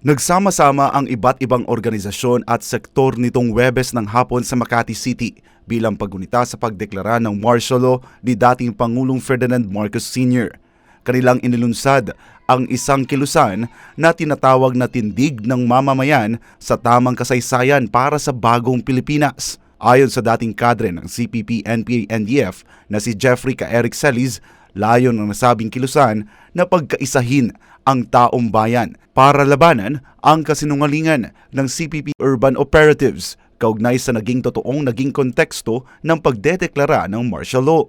Nagsama-sama ang iba't ibang organisasyon at sektor nitong Webes ng hapon sa Makati City bilang paggunita sa pagdeklara ng martial law ni dating Pangulong Ferdinand Marcos Sr. Kanilang inilunsad ang isang kilusan na tinatawag na tindig ng mamamayan sa tamang kasaysayan para sa bagong Pilipinas. Ayon sa dating kadre ng CPP, NPA, NDF na si Jeffrey K. Eric Celis, layon ng nasabing kilusan na pagkaisahin ang taong bayan para labanan ang kasinungalingan ng CPP Urban Operatives kaugnay sa naging totoong naging konteksto ng pagdedeklara ng martial law.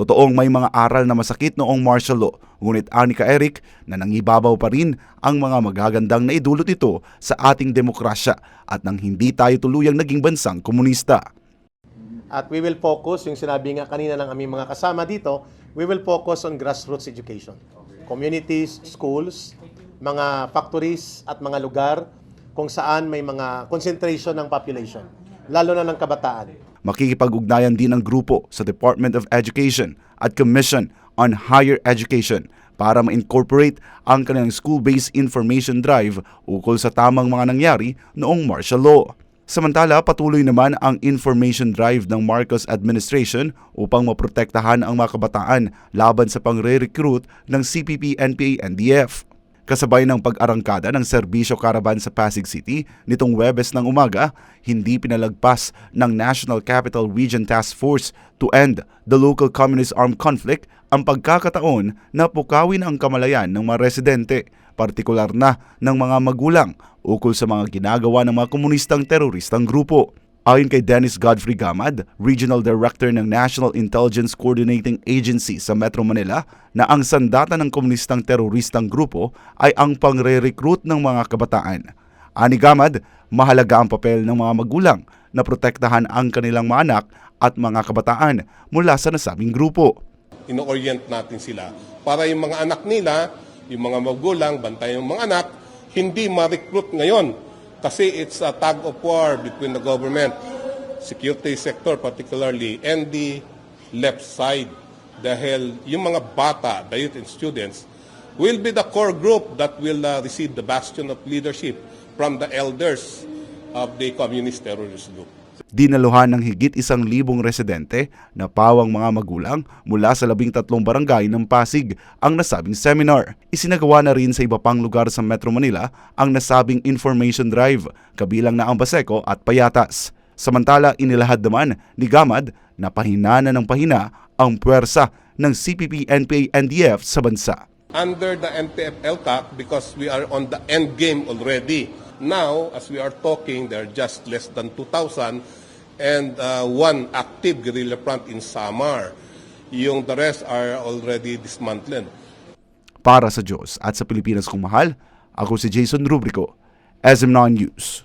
Totoong may mga aral na masakit noong martial law, ngunit ani Eric na nangibabaw pa rin ang mga magagandang na idulot ito sa ating demokrasya at nang hindi tayo tuluyang naging bansang komunista. At we will focus, yung sinabi nga kanina ng aming mga kasama dito, we will focus on grassroots education. Communities, schools, mga factories at mga lugar kung saan may mga concentration ng population, lalo na ng kabataan. Makikipag-ugnayan din ang grupo sa Department of Education at Commission on Higher Education para ma-incorporate ang kanilang school-based information drive ukol sa tamang mga nangyari noong martial law. Samantala, patuloy naman ang information drive ng Marcos administration upang maprotektahan ang mga kabataan laban sa pangre-recruit ng CPP, NPA, NDF. Kasabay ng pag-arangkada ng serbisyo karaban sa Pasig City nitong Webes ng umaga, hindi pinalagpas ng National Capital Region Task Force to end the local communist armed conflict ang pagkakataon na pukawin ang kamalayan ng mga residente, partikular na ng mga magulang ukol sa mga ginagawa ng mga komunistang teroristang grupo. Ayon kay Dennis Godfrey Gamad, Regional Director ng National Intelligence Coordinating Agency sa Metro Manila, na ang sandata ng komunistang teroristang grupo ay ang pangre-recruit ng mga kabataan. Ani Gamad, mahalaga ang papel ng mga magulang na protektahan ang kanilang mga anak at mga kabataan mula sa nasabing grupo. ino-orient natin sila para yung mga anak nila, yung mga magulang, bantay yung mga anak, hindi ma-recruit ngayon kasi it's a tug of war between the government, security sector particularly, and the left side. Dahil yung mga bata, the youth and students, will be the core group that will uh, receive the bastion of leadership from the elders of the communist terrorist group. Dinaluhan ng higit isang libong residente na pawang mga magulang mula sa labing tatlong barangay ng Pasig ang nasabing seminar. Isinagawa na rin sa iba pang lugar sa Metro Manila ang nasabing information drive, kabilang na ang Baseco at Payatas. Samantala, inilahad naman ni Gamad na pahina na ng pahina ang puwersa ng CPP, NPA, NDF sa bansa. under the NTF LCAC because we are on the end game already. Now, as we are talking, there are just less than 2,000 and uh, one active guerrilla front in Samar. Yung the rest are already dismantled. Para sa Diyos at sa Pilipinas kong mahal, ako si Jason Rubrico, SM9 News.